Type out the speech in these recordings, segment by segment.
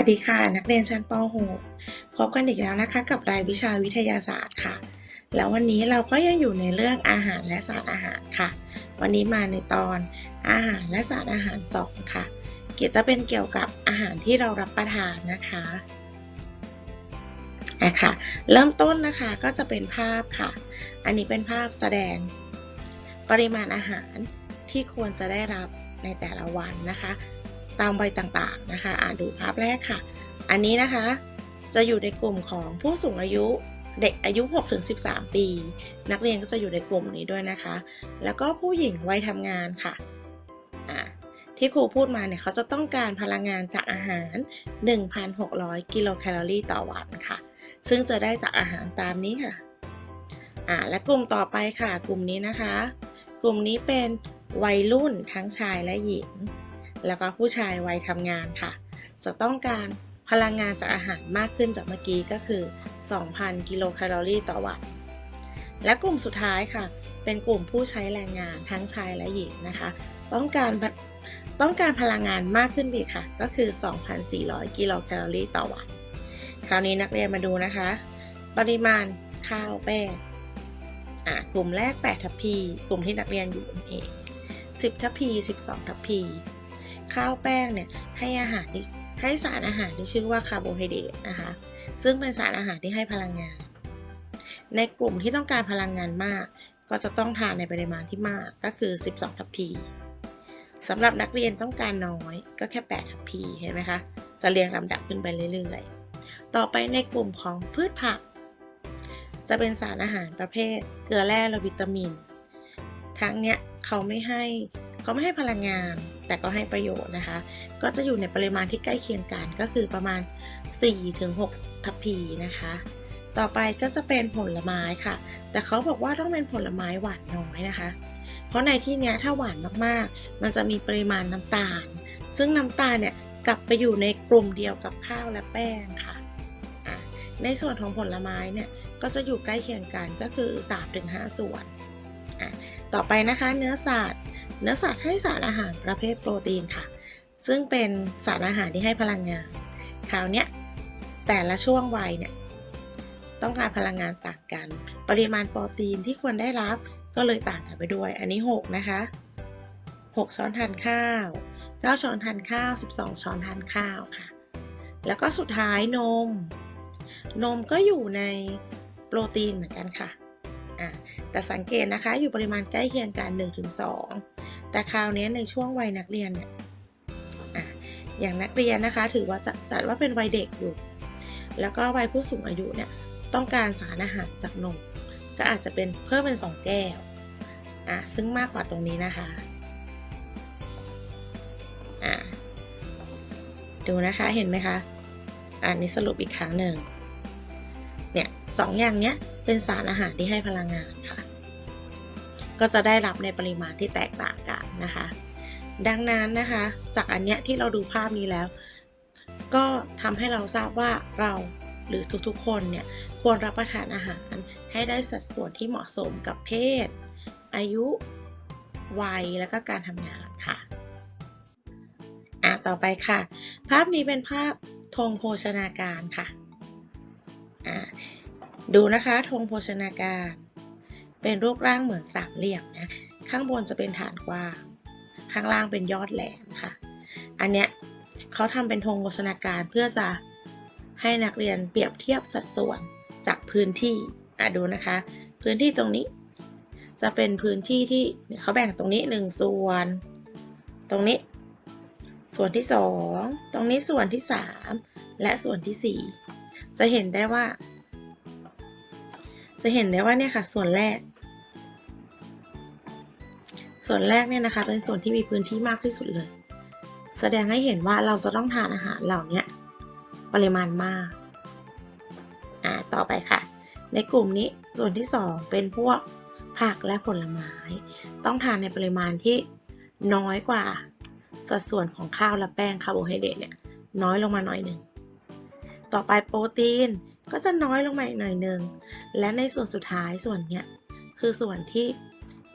สวัสดีค่ะ นักเรียนชั้นป .6 พบกันอีกแล้วนะคะกับรายวิชาวิทยาศาสตร์ค่ะ แล้ววันนี้เราก็ยังอยู่ในเรื่องอาหารและสารอาหารค่ะ วันนี้มาในตอนอาหารและสารอาหาร 2 ค่ะ เกี่ยวจะเป็นเกี่ยวกับอาหารที่เรารับประทานนะคะอะค่ะ เริ่มต้นนะคะก็จะเป็นภาพค่ะ อันนี้เป็นภาพแสดงปริมาณอาหารที่ควรจะได้รับในแต่ละวันนะคะ ตามวัยต่างๆนะคะอ่านดูภาพแรกค่ะ อันนี้นะคะจะอยู่ในกลุ่มของผู้สูงอายุเด็กอายุ 6-13 ปี นักเรียนก็จะอยู่ในกลุ่มนี้ด้วยนะคะ แล้วก็ผู้หญิงวัยทำงานค่ะ ที่ครูพูดมาเนี่ยเขาจะต้องการพลังงานจากอาหาร 1,600 กิโลแคลอรี่ต่อวันค่ะ ซึ่งจะได้จากอาหารตามนี้ค่ะอ่าและกลุ่มต่อไปค่ะ กลุ่มนี้นะคะ กลุ่มนี้เป็นวัยรุ่นทั้งชายและหญิง แล้วก็ผู้ชายวัยทำงานค่ะ จะต้องการพลังงานจากอาหารมากขึ้นจากเมื่อกี้ก็คือ 2,000 กิโลแคลอรี่ต่อวัน และกลุ่มสุดท้ายค่ะ เป็นกลุ่มผู้ใช้แรงงานทั้งชายและหญิงนะคะ ต้องการต้องการพลังงานมากขึ้นอีกค่ะ ก็คือ 2,400 กิโลแคลอรี่ต่อวัน คราวนี้นักเรียนมาดูนะคะ ปริมาณข้าวแป้งกลุ่มแรก 8 ทัพพี กลุ่มที่นักเรียนอยู่กันเอง 10 ทัพพี 12 ทัพพี ข้าวแป้งเนี่ยให้อาหารที่ให้สารอาหารที่ชื่อว่าคาร์โบไฮเดรตนะคะ ซึ่งเป็นสารอาหารที่ให้พลังงาน ในกลุ่มที่ต้องการพลังงานมาก ก็จะต้องทานในปริมาณที่มากก็คือ 12 ทัพพีสำหรับนักเรียนต้องการน้อยก็แค่ 8 ทัพพีเห็นไหมคะ จะเรียงลำดับขึ้นไปเรื่อยๆ ต่อไปในกลุ่มของพืชผัก จะเป็นสารอาหารประเภท เกลือแร่และวิตามิน ทั้งเนี้ยเขาไม่ให้เขาไม่ให้พลังงาน แต่ก็ให้ประโยชน์นะคะ ก็จะอยู่ในปริมาณที่ใกล้เคียงกันก็คือประมาณ 4-6 ทัพพีนะคะ ต่อไปก็จะเป็นผลไม้ค่ะ แต่เขาบอกว่าต้องเป็นผลไม้หวานน้อยนะคะ เพราะในที่นี้ถ้าหวานมากๆ มันจะมีปริมาณน้ำตาล ซึ่งน้ำตาลเนี่ยกลับไปอยู่ในกลุ่มเดียวกับข้าวและแป้งค่ะในส่วนของผลไม้เนี่ยก็จะอยู่ใกล้เคียงกันก็คือ 3-5 ส่วน ต่อไปนะคะเนื้อสัตว์ เนื้อสัตว์ให้สารอาหารประเภทโปรตีนค่ะ ซึ่งเป็นสารอาหารที่ให้พลังงาน คราวเนี้ยแต่ละช่วงวัยเนี่ยต้องการพลังงานต่างกัน ปริมาณโปรตีนที่ควรได้รับก็เลยต่างกันไปด้วย อันนี้ 6 นะคะ 6 ช้อนทานข้าว 9 ช้อนทานข้าว 12 ช้อนทานข้าวค่ะ แล้วก็สุดท้ายนม นมก็อยู่ในโปรตีนเหมือนกันค่ะ แต่สังเกตนะคะอยู่ปริมาณใกล้เคียงกัน 1-2 แต่คราวนี้ในช่วงวัยนักเรียนเนี่ยอย่างนักเรียนนะคะถือว่าจะจัดว่าเป็นวัยเด็กอยู่ แล้วก็วัยผู้สูงอายุเนี่ยต้องการสารอาหารจากนม ก็อาจจะเป็นเพิ่มเป็น 2 แก้วอะซึ่งมากกว่าตรงนี้นะคะอะดูนะคะเห็นไหมคะอันนี้สรุปอีกครั้งหนึ่งเนี่ยสองอย่างเนี้ยเป็นสารอาหารที่ให้พลังงานค่ะ ก็จะได้รับในปริมาณที่แตกต่างกันนะคะ ดังนั้นนะคะ จากอันเนี้ยที่เราดูภาพนี้แล้ว ก็ทำให้เราทราบว่าเราหรือทุกๆ คนเนี่ยควรรับประทานอาหารให้ได้สัดส่วนที่เหมาะสมกับเพศ อายุ วัย และก็การทำงานค่ะอะ ต่อไปค่ะ ภาพนี้เป็นภาพธงโภชนาการค่ะอะดูนะคะธงโภชนาการ เป็นรูปร่างเหมือนสามเหลี่ยมนะ ข้างบนจะเป็นฐานกว้าง ข้างล่างเป็นยอดแหลมค่ะ อันเนี้ยเขาทำเป็นธงโภชนาการเพื่อจะให้นักเรียนเปรียบเทียบสัดส่วนจากพื้นที่อะดูนะคะ พื้นที่ตรงนี้ จะเป็นพื้นที่ที่เขาแบ่งตรงนี้หนึ่งส่วน ตรงนี้ ส่วนที่สองตรงนี้ส่วนที่สามและส่วนที่สี่จะเห็นได้ว่า จะเห็นได้ว่าเนี่ยค่ะ ส่วนแรก ส่วนแรกเนี่ยนะคะเป็นส่วนที่มีพื้นที่มากที่สุดเลย แสดงให้เห็นว่าเราจะต้องทานอาหารเหล่านี้ปริมาณมากอ่าต่อไปค่ะ ในกลุ่มนี้ส่วนที่ 2 เป็นพวกผักและผลไม้ ต้องทานในปริมาณที่น้อยกว่า สัดส่วนของข้าวและแป้งคาร์โบไฮเดรตเนี่ยน้อยลงมาหน่อยหนึ่งต่อไปโปรตีนก็จะน้อยลงมาอีกหน่อยหนึ่งและในส่วนสุดท้ายส่วนเนี้ยคือส่วนที่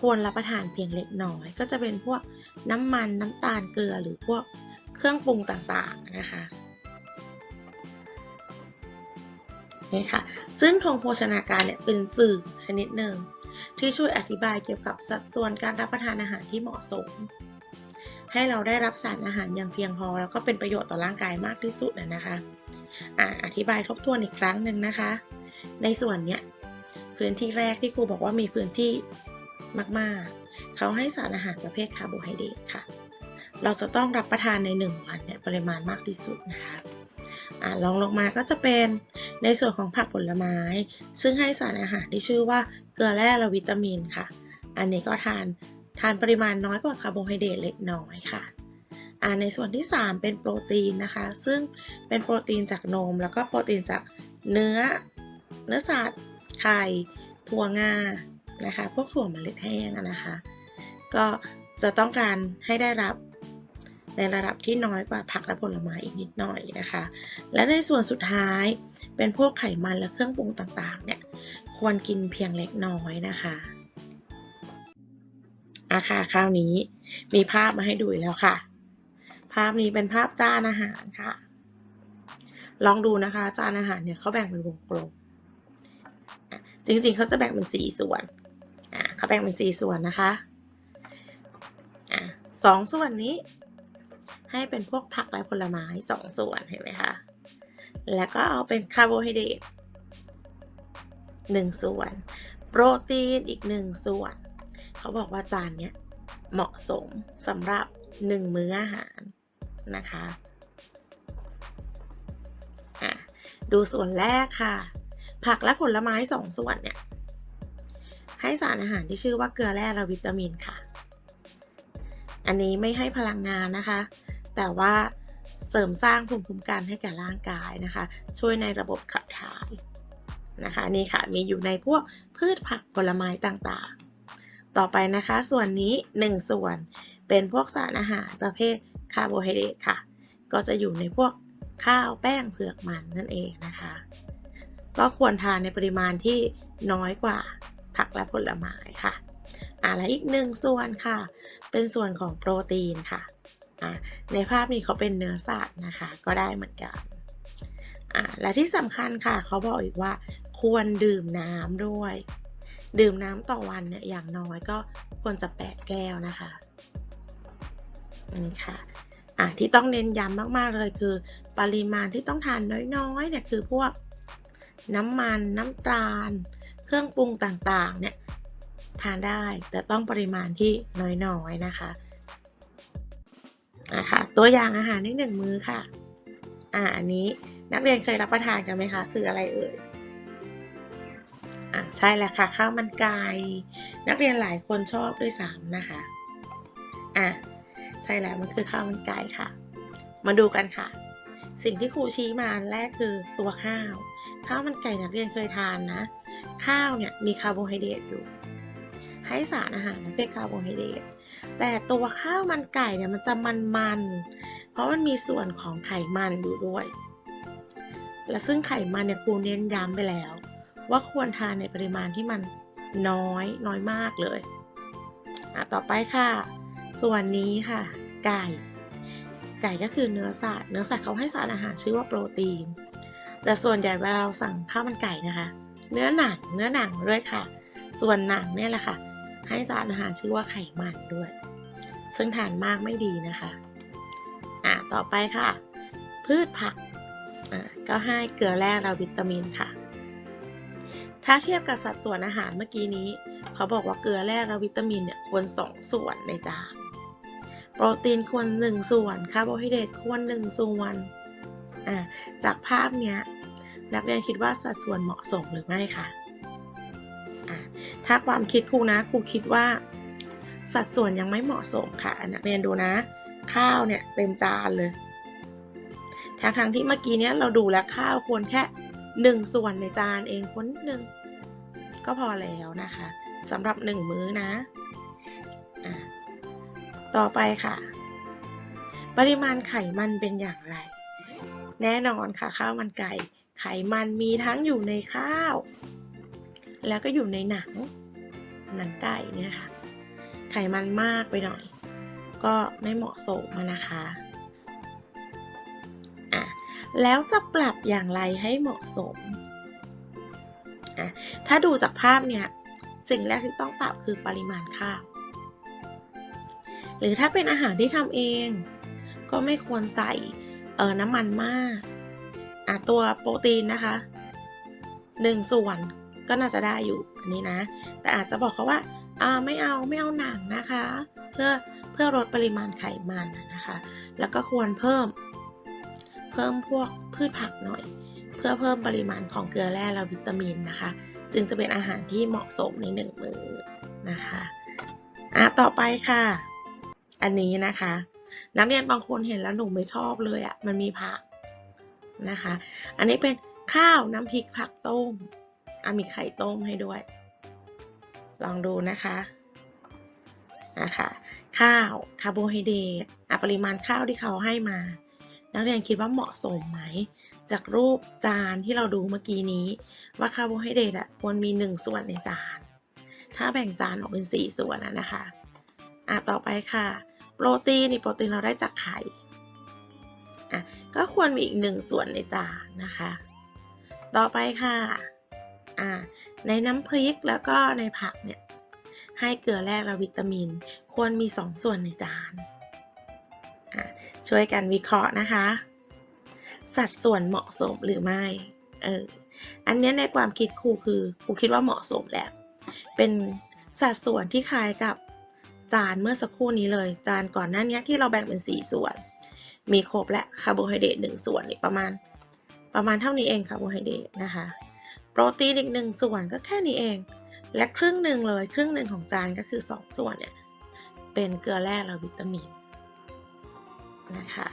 ควรรับประทานเพียงเล็กน้อย ก็จะเป็นพวกน้ำมันน้ำตาลเกลือหรือพวกเครื่องปรุงต่างๆนะคะนี่ค่ะ ซึ่งธงโภชนาการเนี่ยเป็นสื่อชนิดหนึ่ง ที่ช่วยอธิบายเกี่ยวกับสัดส่วนการรับประทานอาหารที่เหมาะสม ให้เราได้รับสารอาหารอย่างเพียงพอ แล้วก็เป็นประโยชน์ต่อร่างกายมากที่สุดนะนะคะอ่าอธิบายทบทวนอีกครั้งหนึ่งนะคะ ในส่วนเนี้ยพื้นที่แรกที่ครูบอกว่ามีพื้นที่ มากๆ เขาให้สารอาหารประเภทคาร์โบไฮเดรตค่ะ เราจะต้องรับประทานใน 1 วันเนี่ยปริมาณมากที่สุดนะคะอ่าลองลงมาก็จะเป็นในส่วนของผักผลไม้ ซึ่งให้สารอาหารที่ชื่อว่าเกลือแร่และวิตามินค่ะ อันนี้ก็ทานทานปริมาณน้อยกว่าคาร์โบไฮเดรตเล็กน้อยค่ะอ่าในส่วนที่ 3 เป็นโปรตีนนะคะ ซึ่งเป็นโปรตีนจากนม แล้วก็โปรตีนจากเนื้อเนื้อสัตว์ไข่ถั่วงา นะคะ พวกถั่วเมล็ดแห้งนะคะ ก็จะต้องการให้ได้รับในระดับที่น้อยกว่าผักและผลไม้อีกนิดหน่อยนะคะ และในส่วนสุดท้ายเป็นพวกไขมันและเครื่องปรุงต่างๆ เนี่ยควรกินเพียงเล็กน้อยนะคะอาค่ะคราวนี้มีภาพมาให้ดูแล้วค่ะ ภาพนี้เป็นภาพจานอาหารค่ะ ลองดูนะคะจานอาหารเนี่ยเขาแบ่งเป็นวงกลม จริงๆเขาจะแบ่งเป็นสี่ส่วน เขาแบ่งเป็นสี่ส่วนนะคะอ่าสองส่วนนี้ ให้เป็นพวกผักและผลไม้สองส่วนเห็นไหมคะ แล้วก็เอาเป็นคาร์โบไฮเดรตหนึ่งส่วน โปรตีนอีกหนึ่งส่วน เขาบอกว่าจานเนี้ยเหมาะสมสำหรับหนึ่งมื้ออาหารนะคะะดูส่วนแรกค่ะ ผักและผลไม้สองส่วนเนี่ย ให้สารอาหารที่ชื่อว่าเกลือแร่และวิตามินค่ะ อันนี้ไม่ให้พลังงานนะคะ แต่ว่าเสริมสร้างภูมิคุ้มกันให้แก่ร่างกายนะคะ ช่วยในระบบขับถ่ายนะคะนี่ค่ะมีอยู่ในพวกพืชผักผลไม้ต่างๆ ต่อไปนะคะ ส่วนนี้ 1 ส่วนเป็นพวกสารอาหารประเภทคาร์โบไฮเดรตค่ะ ก็จะอยู่ในพวกข้าวแป้งเผือกมันนั่นเองนะคะ ก็ควรทานในปริมาณที่น้อยกว่า กและผลไม้ค่ะอ่าและอีกหนึ่งส่วนค่ะ เป็นส่วนของโปรตีนค่ะอ่าในภาพนี้เขาเป็นเนื้อสัตว์นะคะ ก็ได้เหมือนกันอ่าและที่สำคัญค่ะ เขาบอกอีกว่าควรดื่มน้ำด้วย ดื่มน้ำต่อวันเนี่ยอย่างน้อยก็ควรจะแปดแก้วนะคะนี่ค่ะอ่าที่ต้องเน้นย้ำมากๆเลยคือ ปริมาณที่ต้องทานน้อยๆเนี่ยคือพวกน้ำมันน้ำตาล เครื่องปรุงต่างๆ เนี่ยทานได้แต่ต้องปริมาณที่น้อยๆนะคะอะคะตัวอย่างอาหารในหนึ่งมื้อค่ะ อ่าอันนี้นักเรียนเคยรับประทานกันไหมคะ คืออะไรเอ่ยอะใช่แล้วค่ะข้าวมันไก่นักเรียนหลายคนชอบด้วยซ้ำนะคะอะใช่แล้วมันคือข้าวมันไก่ค่ะ มาดูกันค่ะ สิ่งที่ครูชี้มาแรกคือตัวข้าว ข้าวมันไก่นักเรียนเคยทานนะ ข้าวเนี่ยมีคาร์โบไฮเดรตอยู่ ให้สารอาหารเป็นคาร์โบไฮเดรตแต่ตัวข้าวมันไก่เนี่ยมันจะมันๆเพราะมันมีส่วนของไขมันอยู่ด้วย และซึ่งไขมันเนี่ยครูเน้นย้ำไปแล้ว ว่าควรทานในปริมาณที่มันน้อยน้อยมากเลยอะต่อไปค่ะ ส่วนนี้ค่ะ ไก่ ไก่ก็คือเนื้อสัตว์เนื้อสัตว์เขาให้สารอาหารชื่อว่าโปรตีน แต่ส่วนใหญ่เวลาเราสั่งข้าวมันไก่นะคะ เนื้อหนังเนื้อหนังด้วยค่ะ ส่วนหนังเนี่ยแหละค่ะ ให้สารอาหารชื่อว่าไขมันด้วย ซึ่งทานมากไม่ดีนะคะอะต่อไปค่ะ พืชผักอะก็ให้เกลือแร่และวิตามินค่ะ ถ้าเทียบกับสัดส่วนอาหารเมื่อกี้นี้ เขาบอกว่าเกลือแร่และวิตามินเนี่ยควร2ส่วนในจานโปรตีนควร1ส่วนคาร์โบไฮเดรตควร1ส่วนอะจากภาพเนี้ย นักเรียนคิดว่าสัดส่วนเหมาะสมหรือไม่คะอะถ้าความคิดครูนะครูคิดว่า สัดส่วนยังไม่เหมาะสมค่ะ นักเรียนดูนะ ข้าวเนี่ยเต็มจานเลยทั้งทั้งที่เมื่อกี้เนี้ยเราดูแล้วข้าวควรแค่หนึ่งส่วนในจานเองคนนิดนึงก็พอแล้วนะคะสำหรับหนึ่งมื้อนะอะต่อไปค่ะ ปริมาณไขมันเป็นอย่างไร แน่นอนค่ะข้าวมันไก่ ไขมันมีทั้งอยู่ในข้าว แล้วก็อยู่ในหนัง หนังไก่เนี่ยค่ะ ไขมันมากไปหน่อย ก็ไม่เหมาะสมนะคะอะแล้วจะปรับอย่างไรให้เหมาะสมอะถ้าดูจากภาพเนี่ย สิ่งแรกที่ต้องปรับคือปริมาณข้าว หรือถ้าเป็นอาหารที่ทำเอง ก็ไม่ควรใส่เออน้ำมันมาก อะตัวโปรตีนนะคะหนึ่งส่วนก็น่าจะได้อยู่อันนี้นะ แต่อาจจะบอกเขาว่าอ่าไม่เอาไม่เอาหนังนะคะ เพื่อเพื่อลดปริมาณไขมันนะนะคะ แล้วก็ควรเพิ่ม เพิ่มพวกพืชผักหน่อย เพื่อเพิ่มปริมาณของเกลือแร่และวิตามินนะคะ จึงจะเป็นอาหารที่เหมาะสมในหนึ่งมื้อนะคะอะต่อไปค่ะ อันนี้นะคะ นักเรียนบางคนเห็นแล้วหนูไม่ชอบเลยอะ่ะมันมีผัก นะคะ อันนี้เป็นข้าวน้ำพริกผักต้มอะมีไข่ต้มให้ด้วย ลองดูนะคะนะคะข้าวคาร์โบไฮเดรตอะปริมาณข้าวที่เขาให้มา นักเรียนคิดว่าเหมาะสมไหม จากรูปจานที่เราดูเมื่อกี้นี้ ว่าคาร์โบไฮเดรตอะควรมี 1 ส่วนในจาน ถ้าแบ่งจานออกเป็น 4 ส่วนนะนะคะอะต่อไปค่ะ โปรตีนนี่โปรตีนเราได้จากไข่ อะก็ควรมีอีก1ส่วนในจานนะคะ ต่อไปค่ะอะในน้ำพริกแล้วก็ในผักเนี่ยให้เกลือแร่และวิตามิน ควรมี 2 ส่วนในจานช่วยกันวิเคราะห์นะคะ สัดส่วนเหมาะสมหรือไม่เอออันนี้ในความคิดครูคือครูคิดว่าเหมาะสมแหละเป็นสัดส่วนที่คล้ายกับจานเมื่อสักครู่นี้เลย จานก่อนหน้านี้ที่เราแบ่งเป็น 4 ส่วน มีครบและคาร์โบไฮเดรตหนึ่งส่วนนี่ประมาณ ประมาณเท่านี้เองคาร์โบไฮเดรตนะคะ โปรตีนอีกหนึ่งส่วนก็แค่นี้เอง และครึ่งหนึ่งเลยครึ่งหนึ่งของจานก็คือ 2 ส่วนเนี่ยเป็นเกลือแร่และวิตามินนะคะ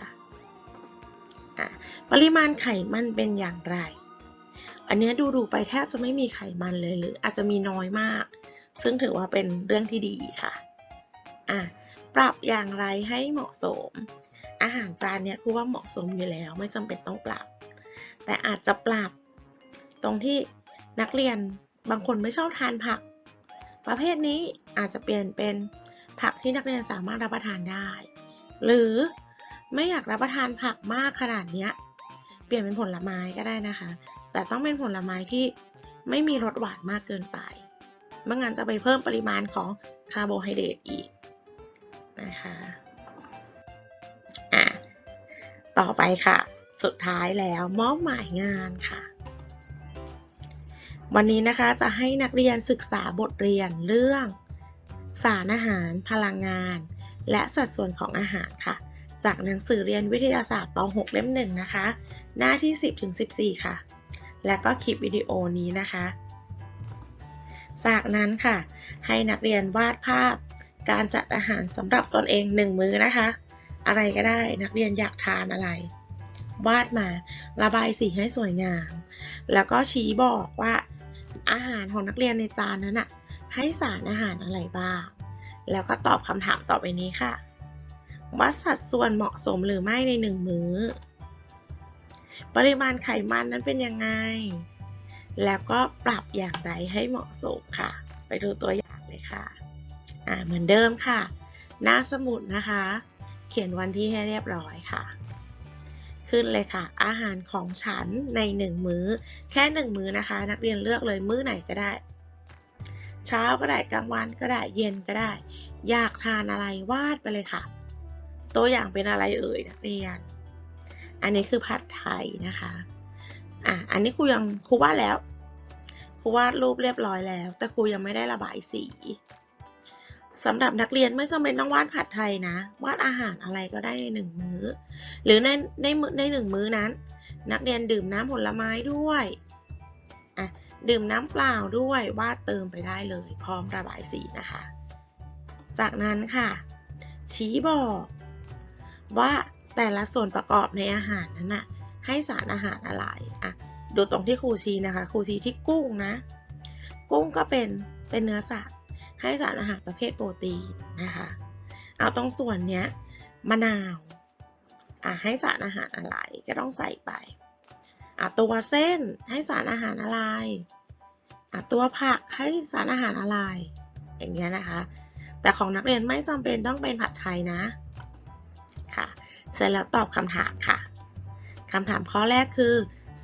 ะปริมาณไขมันเป็นอย่างไร อันนี้ดูดูๆไปแทบจะไม่มีไขมันเลยหรืออาจจะมีน้อยมาก ซึ่งถือว่าเป็นเรื่องที่ดีค่ะอะปรับอย่างไรให้เหมาะสม อาหารจานเนี้ยคือว่าเหมาะสมอยู่แล้วไม่จำเป็นต้องปรับ แต่อาจจะปรับตรงที่นักเรียนบางคนไม่ชอบทานผัก ประเภทนี้อาจจะเปลี่ยนเป็นผักที่นักเรียนสามารถรับประทานได้ หรือไม่อยากรับประทานผักมากขนาดเนี้ยเปลี่ยนเป็นผลไม้ก็ได้นะคะ แต่ต้องเป็นผลไม้ที่ไม่มีรสหวานมากเกินไปไม่งั้นจะไปเพิ่มปริมาณของคาร์โบไฮเดรตอีกนะคะ ต่อไปค่ะ สุดท้ายแล้วมอบหมายงานค่ะ วันนี้นะคะจะให้นักเรียนศึกษาบทเรียนเรื่อง สารอาหาร พลังงาน และสัดส่วนของอาหารค่ะ จากหนังสือเรียนวิทยาศาสตร์ป .6 เล่มหนึ่งนะคะ หน้าที่ 10ถึง14 ค่ะ และก็คลิปวิดีโอนี้นะคะ จากนั้นค่ะ ให้นักเรียนวาดภาพการจัดอาหารสำหรับตนเองหนึ่งมื้อนะคะ อะไรก็ได้นักเรียนอยากทานอะไร วาดมาระบายสีให้สวยงาม แล้วก็ชี้บอกว่า อาหารของนักเรียนในจานนั้นน่ะให้สารอาหารอะไรบ้าง แล้วก็ตอบคำถามต่อไปนี้ค่ะว่าสัดส่วนเหมาะสมหรือไม่ในหนึ่งมื้อ ปริมาณไขมันนั้นเป็นยังไง แล้วก็ปรับอย่างไรให้เหมาะสมค่ะ ไปดูตัวอย่างเลยค่ะ อ่าเหมือนเดิมค่ะ หน้าสมุดนะคะ เขียนวันที่ให้เรียบร้อยค่ะ ขึ้นเลยค่ะ อาหารของฉันในหนึ่งมื้อ แค่หนึ่งมื้อนะคะ นักเรียนเลือกเลยมื้อไหนก็ได้ เช้าก็ได้กลางวันก็ได้เย็นก็ได้ อยากทานอะไรวาดไปเลยค่ะ ตัวอย่างเป็นอะไรเอ่ยนักเรียน อันนี้คือผัดไทยนะคะอะอันนี้ครูยังครูวาดแล้วครูวาดรูปเรียบร้อยแล้ว แต่ครูยังไม่ได้ระบายสี สำหรับนักเรียนไม่จำเป็นต้องวาดผัดไทยนะ วาดอาหารอะไรก็ได้ในหนึ่งมื้อ หรือในในมือในหนึ่งมื้อนั้น นักเรียนดื่มน้ำผลไม้ด้วยอะดื่มน้ำเปล่าด้วยวาดเติมไปได้เลย พร้อมระบายสีนะคะ จากนั้นค่ะ ชี้บอกว่าแต่ละส่วนประกอบในอาหารนั้นน่ะให้สารอาหารอะไรอะดูตรงที่ครูชี้นะคะ ครูชี้ที่กุ้งนะ กุ้งก็เป็นเป็นเนื้อสัตว์ ให้สารอาหารประเภทโปรตีนนะคะ เอาตรงส่วนเนี้ยมะนาวอะให้สารอาหารอะไรก็ต้องใส่ไปอะตัวเส้นให้สารอาหารอะไรอะตัวผักให้สารอาหารอะไร อย่างเงี้ยนะคะ แต่ของนักเรียนไม่จำเป็นต้องเป็นผัดไทยนะค่ะเสร็จแล้วตอบคำถามค่ะคำถามข้อแรกคือ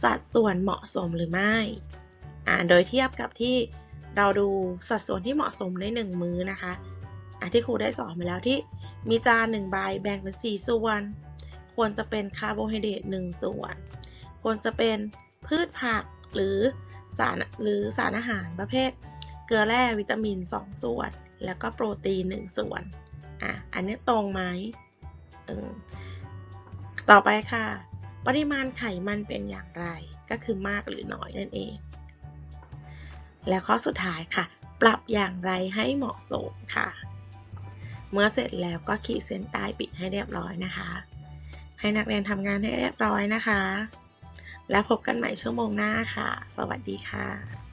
สัดส่วนเหมาะสมหรือไม่อ่าโดยเทียบกับที่ เราดูสัดส่วนที่เหมาะสมใน 1 มื้อนะคะอะที่ครูได้สอนมาแล้วที่มีจาน1ใบแบ่งเป็น 4 ส่วน ควรจะเป็นคาร์โบไฮเดรต1ส่วน ควรจะเป็นพืชผักหรือสารหรือสารอาหารประเภท เกลือแร่วิตามิน 2 ส่วน แล้วก็โปรตีน 1 ส่วน อะ อันนี้ตรงไหมต่อไปค่ะ ปริมาณไขมันเป็นอย่างไรก็คือมากหรือน้อยนั่นเอง แล้วข้อสุดท้ายค่ะ ปรับอย่างไรให้เหมาะสมค่ะ เมื่อเสร็จแล้วก็ขีดเส้นใต้ปิดให้เรียบร้อยนะคะ ให้นักเรียนทำงานให้เรียบร้อยนะคะ แล้วพบกันใหม่ชั่วโมงหน้าค่ะ สวัสดีค่ะ